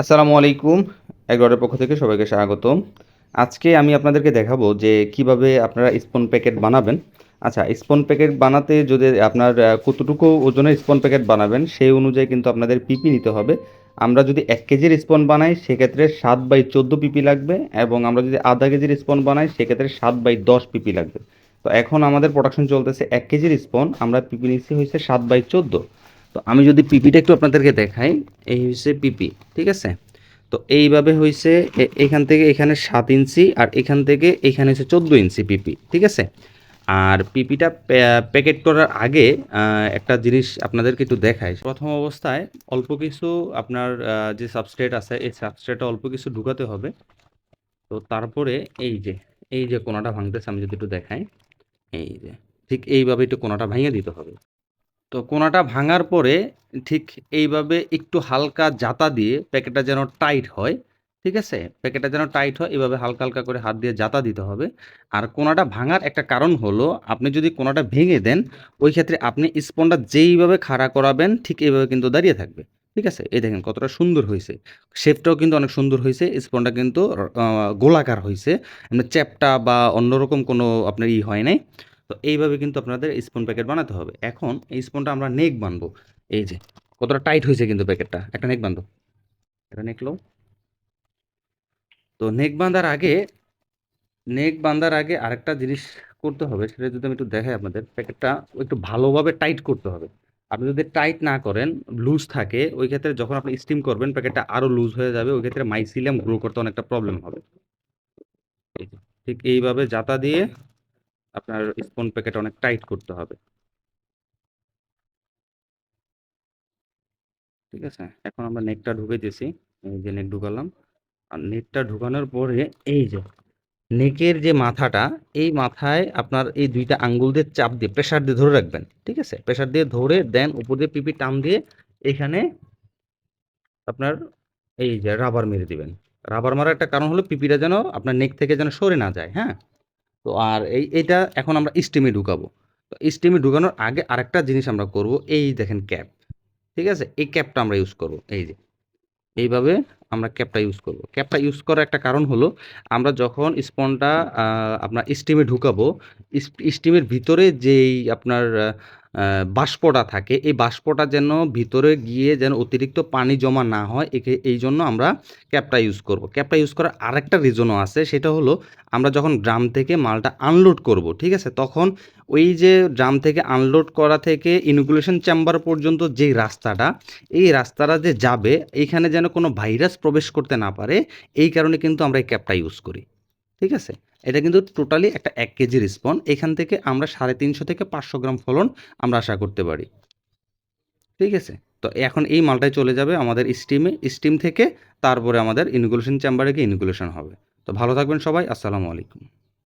আসসালামু আলাইকুম, এগারোটার পক্ষ থেকে সবাইকে স্বাগতম। আজকে আমি আপনাদেরকে দেখাবো যে কীভাবে আপনারা স্পন প্যাকেট বানাবেন। আচ্ছা স্পন প্যাকেট বানাতে যদি আপনার কতটুকু ওজনের স্পন প্যাকেট বানাবেন, সেই অনুযায়ী কিন্তু আপনাদের পিপি নিতে হবে। আমরা যদি এক কেজির স্পন বানাই, সেক্ষেত্রে সাত বাই চোদ্দ পিপি লাগবে এবং আমরা যদি আধা কেজির স্পন বানাই, সেক্ষেত্রে সাত বাই দশ পিপি লাগবে। তো এখন আমাদের প্রোডাকশন চলতেছে এক কেজির স্পন, আমরা পিপি নিচ্ছি হয়েছে সাত বাই চোদ্দ। তো আমি যদি পিপিটা একটু আপনাদেরকে দেখাই, এই হচ্ছে পিপি, ঠিক আছে? তো এইভাবে হয়েছে এখান থেকে এখানে সাত ইঞ্চি আর এখান থেকে এখানে হচ্ছে চোদ্দ ইঞ্চি পিপি, ঠিক আছে? আর পিপিটা প্যাকেট করার আগে একটা জিনিস আপনাদেরকে একটু দেখাই। প্রথম অবস্থায় অল্প কিছু আপনার যে সাবস্ট্রেট আছে, এই সাবস্ট্রেটটা অল্প কিছু ঢুকাতে হবে। তো তারপরে এই যে এই যে কোনাটা ভাঙতেছে, আমি যদি একটু দেখাই, এই যে, ঠিক এইভাবে একটু কোনাটা ভাঙিয়ে দিতে হবে। তো কোনাটা ভাঙার পরে ঠিক এইভাবে একটু হালকা জাতা দিয়ে প্যাকেটটা যেন টাইট হয়, ঠিক আছে? প্যাকেটটা যেন টাইট হয় এভাবে হালকা হালকা করে হাত দিয়ে জাতা দিতে হবে। আর কোনাটা ভাঙার একটা কারণ হলো, আপনি যদি কোনাটা ভেঙে দেন, ওই ক্ষেত্রে আপনি স্পনটা যেইভাবে খাড়া করাবেন, ঠিক এইভাবে কিন্তু দাঁড়িয়ে থাকবে, ঠিক আছে? এই দেখেন কতটা সুন্দর হয়েছে। শেপটাও কিন্তু অনেক সুন্দর হয়েছে স্পনটা কিন্তু গোলাকার হয়েছে। এমনি চ্যাপটা বা অন্যরকম কোনো আপনার ই হয় নাই। তো এইভাবে কিন্তু আপনাদের স্পুন প্যাকেট বানাতে হবে। এখন এই স্পুনটা আমরা নেক বানবো। এই যে, কতটা টাইট হয়েছে কিন্তু প্যাকেটটা একটা নেক বান্ধব একটা নেক লো তো নেক বাঁধার আগে নেক বাঁধার আগে আরেকটা জিনিস করতে হবে, সেটা যদি আমি একটু দেখাই আপনাদের প্যাকেটটা একটু ভালোভাবে টাইট করতে হবে। আপনি যদি টাইট না করেন লুজ থাকে, ওই ক্ষেত্রে যখন আপনি স্টিম করবেন প্যাকেটটা আরও লুজ হয়ে যাবে, ওই ক্ষেত্রে মাইসিলিয়াম গ্রো করতে অনেকটা প্রবলেম হবে। ঠিক এইভাবে জাতা দিয়ে আপনার স্পুন প্যাকেট অনেক টাইট করতে হবে। ঠিক আছে? এখন আমরা নেকটা দিয়েছি। এই যে নেট ঢুকালাম। আর নেটটা ঢুকানোর পরে এই যে নেকের যে মাথাটা, এই মাথায় আপনার এই দুইটা আঙ্গুল দিয়ে চাপ দিয়ে প্রেশার দিয়ে ধরে রাখবেন। ঠিক আছে? প্রেশার দিয়ে ধরে দেন, উপর দিয়ে পিপি টান দিয়ে এখানে আপনার এই যে রাবার মেরে দিবেন। রাবার মারার একটা কারণ হলো পিপিটা যেন আপনার নেক থেকে যেন সরে না যায় হ্যাঁ? তো আর এই এটা এখন আমরা স্টিমে ঢুকাবো। তো স্টিমে ঢুকানোর আগে আরেকটা জিনিস আমরা করব, এই দেখেন ক্যাপ ঠিক আছে? এই ক্যাপটা আমরা ইউজ করব, এই যে। এইভাবে আমরা ক্যাপটা ইউজ করব। ক্যাপটা ইউজ করার একটা কারণ হলো, আমরা যখন স্পনটা আপনার স্টিমে ঢুকাবো স্টিমের ভিতরে যেই আপনার বাষ্পটা থাকে, এই বাষ্পটা যেন ভিতরে গিয়ে যেন অতিরিক্ত পানি জমা না হয়, একে, এই জন্য আমরা ক্যাপটা ইউজ করব। ক্যাপটা ইউজ করার আরেকটা রিজনও আছে, সেটা হলো আমরা যখন ড্রাম থেকে মালটা আনলোড করব, ঠিক আছে? তখন ওই যে ড্রাম থেকে আনলোড করা থেকে ইনকুলেশন চেম্বার পর্যন্ত যেই রাস্তাটা, এই রাস্তাটা যে যাবে, এইখানে যেন কোনো ভাইরাস প্রবেশ করতে না পারে, এই কারণে কিন্তু আমরা এই ক্যাপটা ইউজ করি। ঠিক আছে? এটা কিন্তু টোটালি একটা এক কেজি রিসপন এখান থেকে আমরা সাড়ে তিনশো থেকে পাঁচশো গ্রাম ফলন আমরা আশা করতে পারি। ঠিক আছে? তো এখন এই মালটায় চলে যাবে আমাদের স্টিমে স্টিম থেকে তারপরে আমাদের ইনগুলেশন চেম্বারে গিয়ে ইনকুলেশন হবে। তো ভালো থাকবেন সবাই। আসসালামু আলাইকুম।